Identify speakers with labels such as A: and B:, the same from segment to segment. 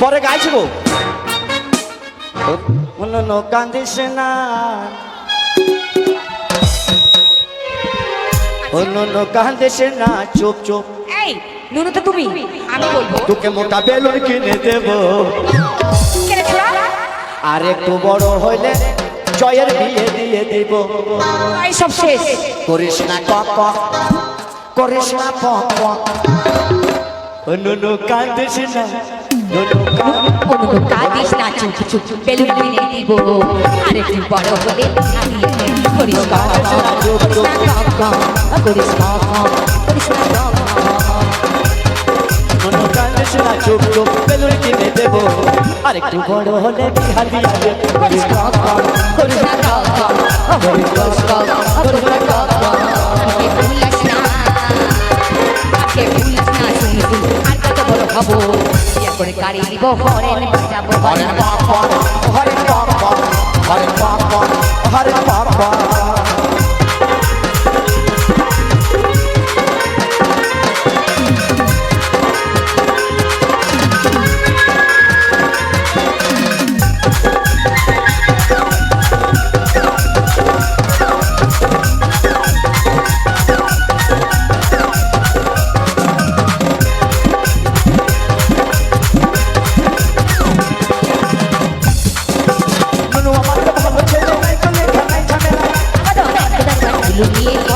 A: পরে গাইছি গো। অন্য কান্দিস না। অন্য কান্দিস না চুপ চুপ।
B: এই নুনু তো তুমি। আমি বলব।
A: তোকে মোটা বেলুন কিনে দেব। আর একটু বড় হইলে জয়ের বিয়ে দিয়ে দেব।
B: এই সব শেষ।
A: করিস না কক কক, করিস না পক পক অন্য কান্দিস না। কান্দিস
B: কোনো কাঁদিস না চুপ চুপ বেলুন কিনে দিব আর একটু বড় হলে আমি করিস করিস
A: কোনো কান্দিস না চুপ চুপ বেলুন কিনে দেব আর একটু বড় হলে বিহার।
B: করিস করিস করিস করে গাড়ি দিব হরেন বাজাবো
A: হরে বাবা হরে বাবা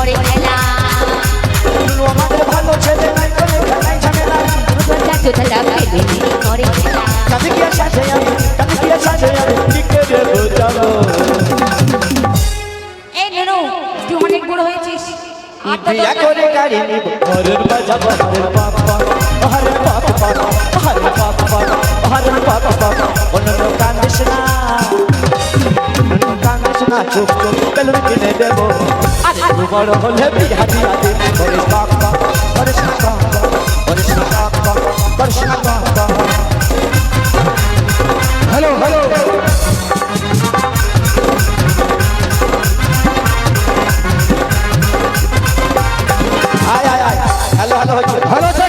B: করে খেলা
A: আমাদের ভালো ছেলে নাই লেখা নাই ঝামেলা
B: চোখটা পেলে করে খেলা
A: কাছে গিয়ে সাথে আমি কাছে গিয়ে সাথে আমি কি করে বোঝাবো
B: এই নুনু তুই অনেক বড় হয়েছিস আর
A: করে গাড়ি নিব। হরের বাজাবো হরের বাবা না চুক্ত বেলুন কিনে দেব। আলু আচ্ছা, আচ্ছা। বড় হলে বিয়া দিয়া দেব বরে বাবা বরে বাবা বরে বাবা বরে বাবা হ্যালো হ্যালো। আয় আয় আয়। Hello hello hello.